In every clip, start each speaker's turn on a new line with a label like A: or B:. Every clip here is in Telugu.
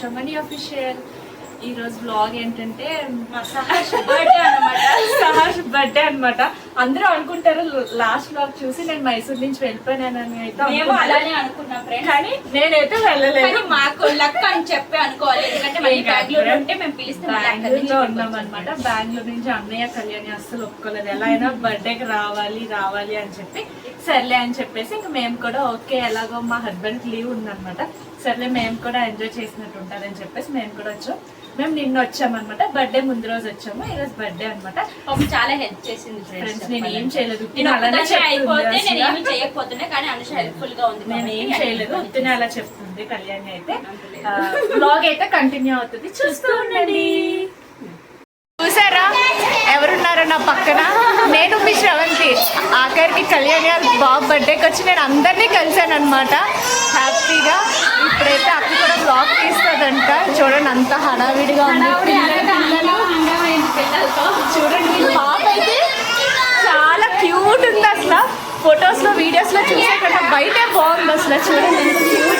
A: షమని అఫీషియల్ ఈ రోజు బ్లాగ్ ఏంటంటే
B: మా సహాష్ బర్త్డే అన్నమాట.
A: సహాష్ బర్త్డే అన్నమాట. అందరూ అనుకుంటారు లాస్ట్ బ్లాగ్ చూసి నేను మైసూర్ నుంచి వెళ్ళిపోయానని అయితే
B: మేము
A: అనుకుంటారు.
B: అలానే అనుకున్నాం
A: కానీ నేనైతే వెళ్ళలేదు.
B: మాకు లక్ అని చెప్పి అనుకోవాలి. ఎందుకంటే మళ్ళీ బెంగళూరు ఉంటే మేము పిలిస్తే
A: బెంగళూరులో ఉన్నాం అనమాట బెంగళూరు నుంచి అన్నయ్య కళ్యాణి అస్సలు ఒప్పుకోలేదు. ఎలా అయినా బర్త్డేకి రావాలి రావాలి అని చెప్పి సర్లే అని చెప్పేసి ఇంకా మేము కూడా ఓకే ఎలాగో మా హస్బెండ్ లీవ్ ఉందన్నమాట. సర్లే మేము కూడా ఎంజాయ్ చేసినట్టు ఉంటుందని చెప్పేసి మేము కూడా వచ్చాం. మేము నిన్న వచ్చామన్నమాట. బర్త్డే ముందు రోజు వచ్చాము. ఈ రోజు బర్త్డే అనమాట
B: చాలా హెల్ప్ చేసింది
A: ఫ్రెండ్స్ నేను ఏం చేయలేదు.
B: నేను
A: ఏం చేయలేదు. ఉత్తినే అలా చెప్తుంది కళ్యాణి అయితే. బ్లాగ్ అయితే కంటిన్యూ అవుతుంది. చూస్తూ ఉండండి. చూసారా? ఎవరున్నారో నా పక్కన? నేను మీ శ్రవంతి. ఆఖరికి కళ్యాణి బాబు బర్త్డేకి వచ్చి నేను అందరినీ కలిశాను అనమాట హ్యాపీగా ఇప్పుడైతే అక్క కూడా బ్లాగ్ తీస్తుందంట. చూడండి అంత హడావిడిగా ఉంది. చూడండి పాప అయితే చాలా క్యూట్ ఉంది అసలు ఫొటోస్లో వీడియోస్లో చూసే కదా బయటే బాగుంది అసలు చూడండి క్యూట్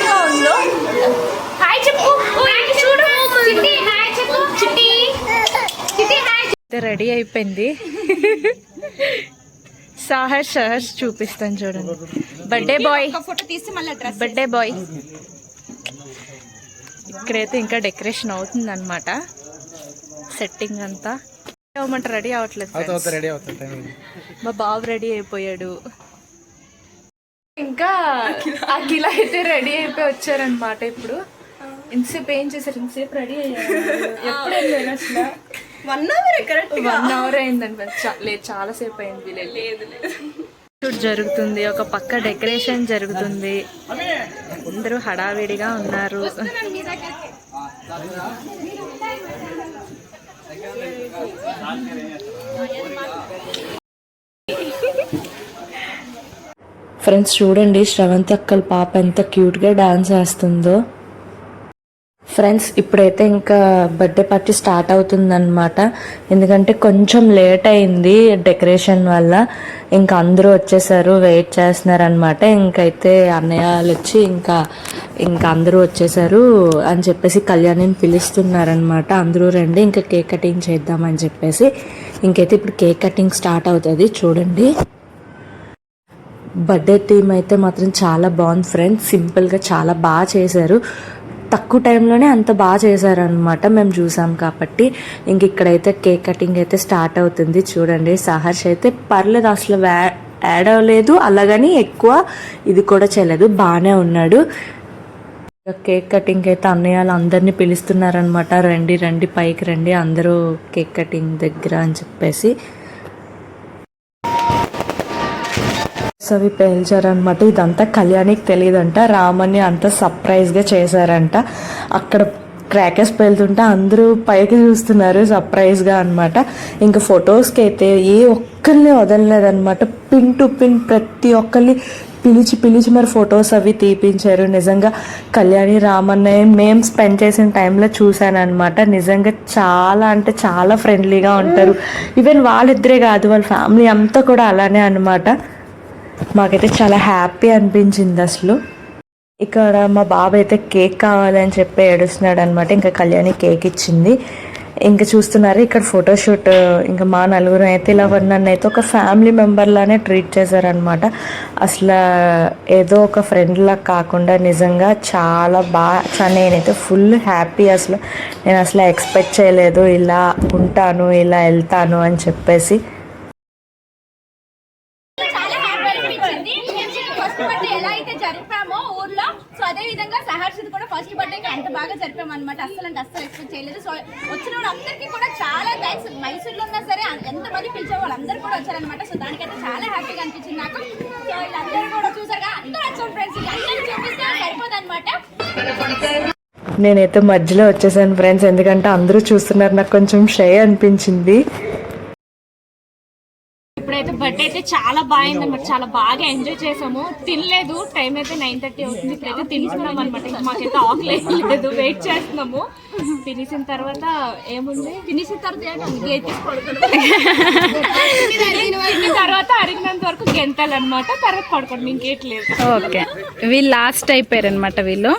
A: హాయ్ రెడీ అయిపోయింది. సాహస్ సాహస్ చూపిస్తాను చూడండి. బర్త్డే బాయ్
B: ఒక ఫోటో తీసి మళ్ళీ డ్రెస్
A: బర్త్డే బాయ్ ఇక్కడైతే ఇంకా డెకరేషన్ అవుతుంది అనమాట సెట్టింగ్ అంతా. అవ్వమంటే రెడీ అవ్వట్లేదు
C: రెడీ.
A: మా బాబు రెడీ అయిపోయాడు. ఇంకా అఖిల అయితే రెడీ అయిపోయి వచ్చారనమాట ఇప్పుడు. ఇంతసేపు ఏం చేశారు? ఇంతసేపు రెడీ అయ్యారు? ఎప్పుడు వెళ్ళారు అసలు?
B: One hour correct
A: one hour అయిందండి చా- లేదు చాలా సేపు అయింది లేదు షూట్ జరుగుతుంది ఒక పక్క డెకరేషన్ జరుగుతుంది. అందరూ హడావిడిగా ఉన్నారు. ఫ్రెండ్స్ చూడండి శ్రవంతి అక్కల పాప ఎంత క్యూట్గా డాన్స్ వేస్తుందో ఫ్రెండ్స్ ఇప్పుడైతే ఇంకా బర్త్డే పార్టీ స్టార్ట్ అవుతుందన్నమాట. ఎందుకంటే కొంచెం లేట్ అయింది డెకరేషన్ వల్ల. ఇంకా అందరూ వచ్చేసారు వెయిట్ చేస్తున్నారు అనమాట ఇంకైతే అన్నయ్యలు వచ్చి ఇంకా ఇంకా అందరూ వచ్చేసారు అని చెప్పేసి కళ్యాణిని పిలుస్తున్నారనమాట అందరూ రండి ఇంకా కేక్ కటింగ్ చేద్దామని చెప్పేసి. ఇంకైతే ఇప్పుడు కేక్ కటింగ్ స్టార్ట్ అవుతుంది చూడండి. బర్త్డే థీమ్ అయితే మాత్రం చాలా బాగుంది ఫ్రెండ్స్ సింపుల్గా చాలా బాగా చేశారు. తక్కువ టైంలోనే అంత బాగా చేశారనమాట మేము చూసాం కాబట్టి. ఇంక ఇక్కడైతే కేక్ కటింగ్ అయితే స్టార్ట్ అవుతుంది. చూడండి సహర్ష్ అయితే పర్లేదు అసలు వ్యా- యాడ్ అవ్వలేదు. అలాగని ఎక్కువ ఇది కూడా చేయలేదు. బాగానే ఉన్నాడు. కేక్ కటింగ్ అయితే అన్నయ్య వాళ్ళు అందరినీ పిలుస్తున్నారనమాట రండి రండి పైకి రండి అందరూ కేక్ కటింగ్ దగ్గర అని చెప్పేసి. అవి పేల్చారనమాట ఇదంతా కళ్యాణికి తెలియదంట. రామని అంత సర్ప్రైజ్గా చేశారంట. అక్కడ క్రాకర్స్ పేలుతుంటే అందరూ పైకి చూస్తున్నారు సర్ప్రైజ్గా అనమాట ఇంకా ఫొటోస్కి అయితే ఏ ఒక్కరిని వదలలేదనమాట పిన్ టు పిన్ ప్రతి ఒక్కరిని పిలిచి పిలిచి మరి ఫొటోస్ అవి తీపించారు. నిజంగా కళ్యాణి రామన్నయ్య మేము స్పెండ్ చేసిన టైంలో చూశానమాట నిజంగా చాలా అంటే చాలా ఫ్రెండ్లీగా ఉంటారు. ఈవెన్ వాళ్ళిద్దరే కాదు వాళ్ళ ఫ్యామిలీ అంతా కూడా అలానే అనమాట మాకైతే చాలా హ్యాపీ అనిపించింది అసలు. ఇక్కడ మా బాబు అయితే కేక్ కావాలని చెప్పి ఏడుస్తున్నాడు అనమాట ఇంకా కళ్యాణి కేక్ ఇచ్చింది. ఇంకా చూస్తున్నారు ఇక్కడ ఫోటోషూట్ ఇంకా మా నలుగురు అయితే ఇలా నన్ను అయితే ఒక ఫ్యామిలీ మెంబర్ లానే ట్రీట్ చేశారనమాట అసలు ఏదో ఒక ఫ్రెండ్ లా కాకుండా నిజంగా చాలా బాగా నేనైతే ఫుల్ హ్యాపీ అసలు. నేను అసలు ఎక్స్పెక్ట్ చేయలేదు. ఇలా ఉంటాను ఇలా వెళ్తాను అని చెప్పేసి
B: చాలా హ్యాపీ అనిపించింది ఫస్ట్ బర్త్డే ఎలా అయితే జరిపామో ఊర్లో సో అదే విధంగా సహర్షిద్ కూడా ఫస్ట్ బర్త్డేకి అంత బాగా జరిపామన్నమాట. అనమాట అస్సలు అంటే అస్సలు ఎక్స్పెక్ట్ చేయలేదు. సో వచ్చిన వాళ్ళందరికీ కూడా చాలా థ్యాంక్స్. మైసూర్లో ఉన్నా సరే ఎంతమంది పిలిచే వాళ్ళందరూ కూడా వచ్చారనమాట సో దానికైతే చాలా హ్యాపీగా అనిపించింది నాకు. సో వీళ్ళందరూ కూడా చూసారుగా అందరూ వచ్చాం ఫ్రెండ్స్ అందరూ చూపిస్తే సరిపోదు
A: నేనైతే మధ్యలో వచ్చేసాను ఫ్రెండ్స్ ఎందుకంటే అందరూ చూస్తున్నారు. నాకు కొంచెం షై అనిపించింది.
C: అయితే చాలా బాగుంది అనమాట చాలా బాగా ఎంజాయ్ చేసాము. తినలేదు. టైం అయితే నైన్ థర్టీ అవుతుంది. ఇప్పుడైతే తినేస్తున్నాం అనమాట ఇంకా మాకైతే ఆకలి లేదు. వెయిట్ చేస్తున్నాము. తినేసిన తర్వాత ఏముంది?
B: తినేసిన తర్వాత
C: తర్వాత అరిగినంత వరకు గెంతాలన్నమాట. తర్వాత పడుకోండి ఇంకేట్లేదు.
D: ఓకే. వీళ్ళు లాస్ట్ అయిపోయారు అనమాట వీళ్ళు.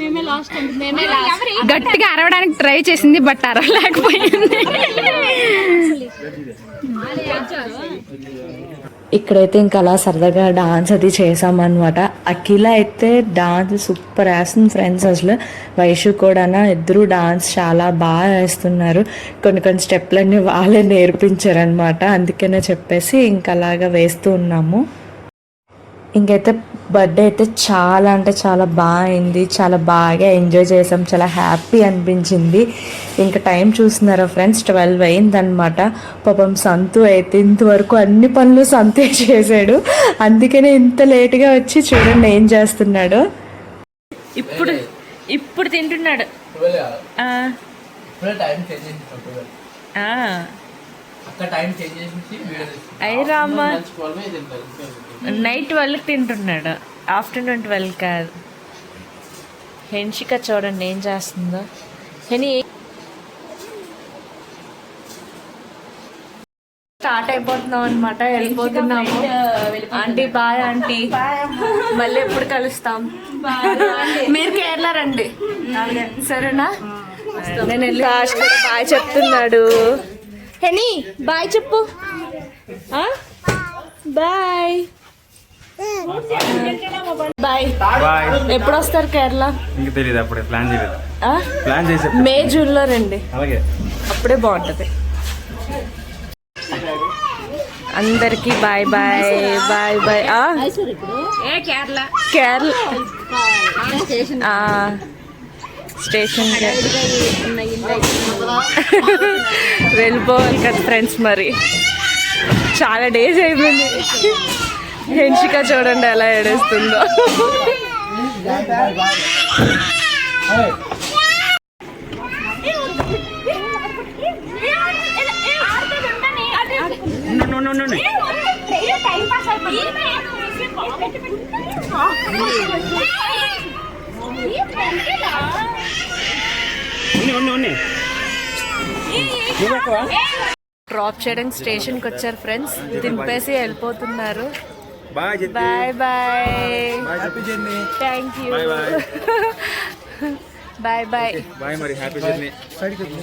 C: మేమే లాస్ట్ అండి. మేమే లాస్ట్
D: గట్టిగా అరవడానికి ట్రై చేసింది బట్ అరవలేకపోయింది.
A: ఇక్కడైతే ఇంకా అలా సరదాగా డాన్స్ అది చేసామన్నమాట అఖిల అయితే డాన్స్ సూపర్ వేస్తుంది ఫ్రెండ్స్ అసలు. వైషు కూడా ఇద్దరు డాన్స్ చాలా బాగా వేస్తున్నారు. కొన్ని కొన్ని స్టెప్లన్నీ వాళ్ళే నేర్పించారనమాట అందుకనే చెప్పేసి ఇంకా అలాగా వేస్తూ ఉన్నాము. ఇంకైతే బర్త్డే అయితే చాలా అంటే చాలా బాగా అయింది చాలా బాగా ఎంజాయ్ చేసాం. చాలా హ్యాపీ అనిపించింది. ఇంకా టైం చూస్తున్నారా ఫ్రెండ్స్? ట్వెల్వ్ అయిందనమాట పాపం సంతు అయితే ఇంతవరకు అన్ని పనులు సంతే చేశాడు అందుకనే ఇంత లేట్గా వచ్చి చూడండి ఏం చేస్తున్నాడు. ఇప్పుడు ఇప్పుడు తింటున్నాడు. నైట్ ట్వెల్వ్కి తింటున్నాడు. ఆఫ్టర్నూన్ ట్వెల్వ్ కాదు. హెన్షిక చూడండి ఏం చేస్తుందో. హెని స్టార్ట్ అయిపోతున్నాం అనమాట వెళ్ళిపోతున్నాము. Aunty bye aunty. మళ్ళీ ఎప్పుడు కలుస్తాం? మీరు కేరళ రండి. సరేనా? నేను వెళ్ళి కాష్ కూడా బాయ్ చెప్తున్నాడు. హెని బాయ్ చెప్పు. బాయ్. బాయ్.
E: బాయ్.
A: ఎప్పుడు వస్తారు కేరళ?
E: ఇంక తెలియదు అప్పుడే ప్లాన్ చేయలేదు? ప్లాన్ చేసి
A: మే జూన్లో రండి.
E: అలాగే.
A: అప్పుడే బాగుంటది. అందరికి బాయ్ బాయ్ బాయ్ బాయ్. ఆ?
C: ఏ కేరళ.
A: కేరళ. ఆ, స్టేషన్. కి. వెళ్ళిపోవాలి కదా ఫ్రెండ్స్ మరి. చాలా డేస్ అయిపోయింది. హెన్షిక చూడండి ఎలా ఏడేస్తుందో. డ్రాప్ చేయడానికి స్టేషన్కి వచ్చారు ఫ్రెండ్స్ దింపేసి వెళ్ళిపోతున్నారు.
E: Bye
A: bye thank you
E: bye bye.
A: Bye
E: మరి. Happy journey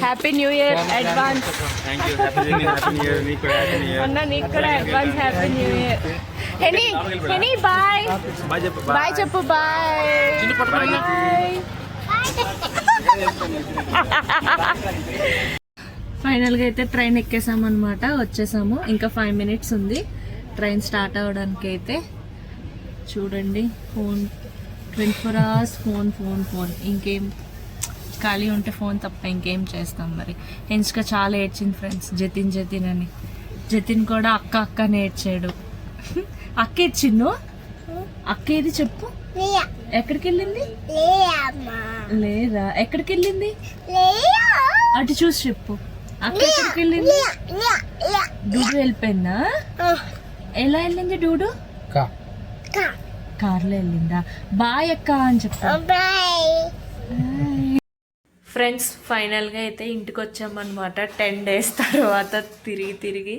A: happy new year advance
E: thank you happy journey happy new year నీకు హ్యాపీ న్యూ ఇయర్
A: అన్న నీకు కూడా advance happy new year Heni Heni bye
E: bye చెప్పు
A: బాయ్ చెప్పు బాయ్ బాయ్ ఫైనల్గా అయితే ట్రైన్ ఎక్కేసామన్నమాట. వచ్చేసాము. ఇంకా ఫైవ్ మినిట్స్ ఉంది. ట్రైన్ స్టార్ట్ అవ్వడానికి అయితే చూడండి phone twenty four hours phone phone phone ఇంకేం ఖాళీ ఉంటే ఫోన్ తప్ప ఇంకేం చేస్తాం మరి. ఎంచుక చాలా ఏడ్చింది ఫ్రెండ్స్ జతిన్ జతిన్ అని. జతిన్ కూడా అక్క అక్క నేర్చాడు ఏడ్చాడు. అక్క ఇచ్చిండు? అక్క ఏది చెప్పు. ఎక్కడికి వెళ్ళింది లేదా? ఎక్కడికి వెళ్ళింది అటు చూసి చెప్పు. అక్క ఎక్కడికి వెళ్ళింది డూడు వెళ్ళిపోయిందా? ఎలా వెళ్ళింది డూడు? కార్లో వెళ్ళిందా? బాయ్ అక్క అని చెప్పు. ఫ్రెండ్స్ ఫైనల్గా అయితే ఇంటికి వచ్చామన్నమాట టెన్ డేస్ తర్వాత తిరిగి తిరిగి.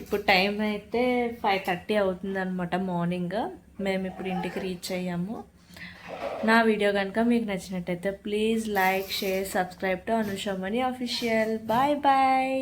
A: ఇప్పుడు టైం అయితే ఫైవ్ థర్టీ అవుతుంది అనమాట మార్నింగ్. మేము ఇప్పుడు ఇంటికి రీచ్ అయ్యాము. నా వీడియో కనుక మీకు నచ్చినట్టయితే please like share subscribe to Anushamani official bye bye